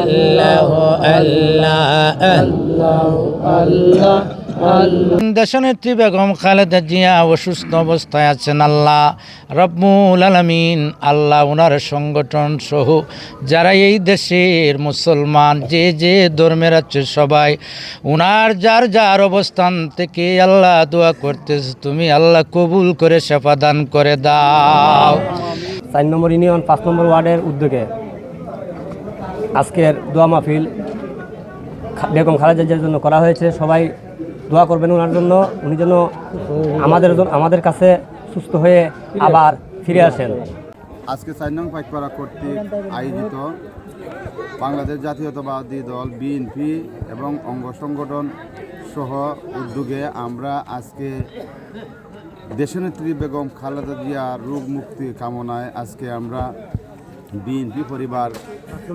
আল্লাহ আল্লাহ। দেশনেত্রী বেগম খালেদা জিয়া অসুস্থ অবস্থায় আছেন আল্লাহ রব্বুল আলমিন। আল্লাহ ওনার সংগঠন সহ যারা এই দেশের মুসলমান যে যে ধর্মের আছে সবাই ওনার যার যার অবস্থান থেকে আল্লাহ দোয়া করতেছে তুমি আল্লাহ কবুল করে সেবা দান করে দাও। চার নম্বর ইউনিয়ন পাঁচ নম্বর ওয়ার্ডের উদ্যোগে আজকের দোয়া মাহফিল বেগম খালেদা জিয়ার জন্য করা হয়েছে। সবাই দোয়া করবেন ওনার জন্য। উনি যেন আমাদের আমাদের কাছে সুস্থ হয়ে আবার ফিরে আসেন। আজকে চার নং পাইকপাড়া কর্তৃক আয়োজিত বাংলাদেশ জাতীয়তাবাদী দল বিএনপি এবং অঙ্গ সংগঠন সহ উদ্যোগে আমরা আজকে দেশনেত্রী বেগম খালেদা জিয়া রোগ মুক্তি কামনায় আজকে আমরা বিএনপি পরিবার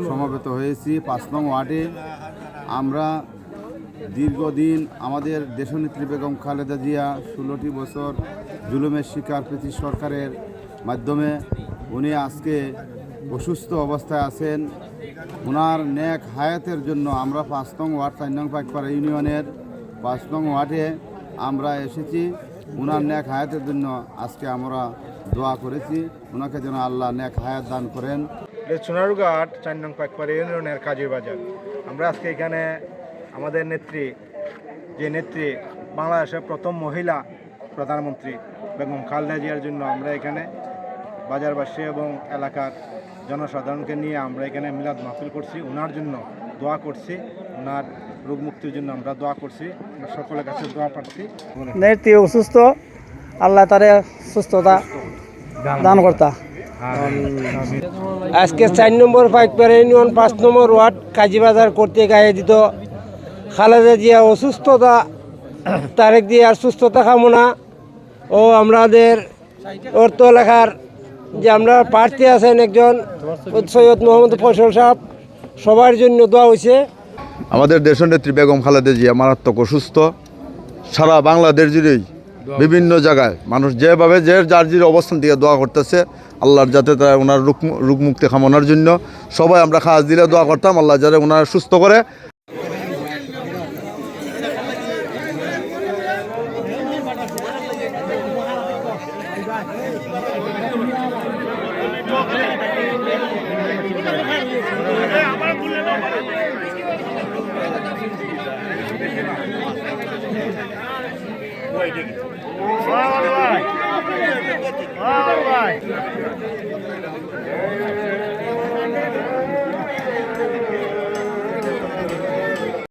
সমবেত হয়েছি। পাঁচ নং ওয়ার্ডে আমরা দীর্ঘদিন আমাদের দেশনেত্রী বেগম খালেদা জিয়া ষোলোটি বছর জুলুমের শিকার প্রতি সরকারের মাধ্যমে উনি আজকে অসুস্থ অবস্থায় আছেন। ওনার ন্যাক হায়াতের জন্য আমরা পাঁচ নং ওয়ার্ড, চার নং পাইকপাড়া ইউনিয়নের পাঁচ নং ওয়ার্ডে আমরা এসেছি। ওনার ন্যাক হায়াতের জন্য আজকে আমরা দোয়া করেছি। ওনাকে যেন আল্লাহ নেক হায়াত দান করেন। সোনারুঘাট চার নং পাকপাড়া ইউনিয়নের কাজীর বাজার। আমরা আজকে এখানে আমাদের নেত্রী যে নেত্রী বাংলাদেশের প্রথম মহিলা প্রধানমন্ত্রী বেগম খালেদা জিয়ার জন্য আমরা এখানে বাজারবাসী এবং এলাকার জনসাধারণকে নিয়ে আমরা এখানে মিলাদ মাহফিল করছি। ওনার জন্য দোয়া করছি। ওনার রোগ মুক্তির জন্য আমরা দোয়া করছি। সকলের কাছে দোয়া পাচ্ছি নেত্রী অসুস্থ। আল্লাহ তারে সুস্থতা দান কর্তা আজকে চার নম্বর পাইকপাড়া ইউনিয়ন পাঁচ নম্বর ওয়ার্ড কাজীবাজার করতে গায়ে দিত খালেদা জিয়া অসুস্থতা তারেক জিয়ার সুস্থতা কামনা ও আমাদের অর্থ লেখার যে আমরা প্রার্থী আছেন একজন সৈয়দ মোহাম্মদ ফসল সাহেব সবার জন্য দোয়া হয়েছে আমাদের দেশনেত্রী বেগম খালেদা জিয়া মারাত্মক অসুস্থ। সারা বাংলাদেশ জুড়েই বিভিন্ন জায়গায় মানুষ যেভাবে যে যার যে অবস্থান থেকে দোয়া করতেছে আল্লাহর যাতে তারা ওনার রোগ রোগমুক্তি কামনার জন্য সবাই আমরা খাস দিলে দোয়া করতাম আল্লাহ যাতে ওনার সুস্থ করে আমার Слава Слава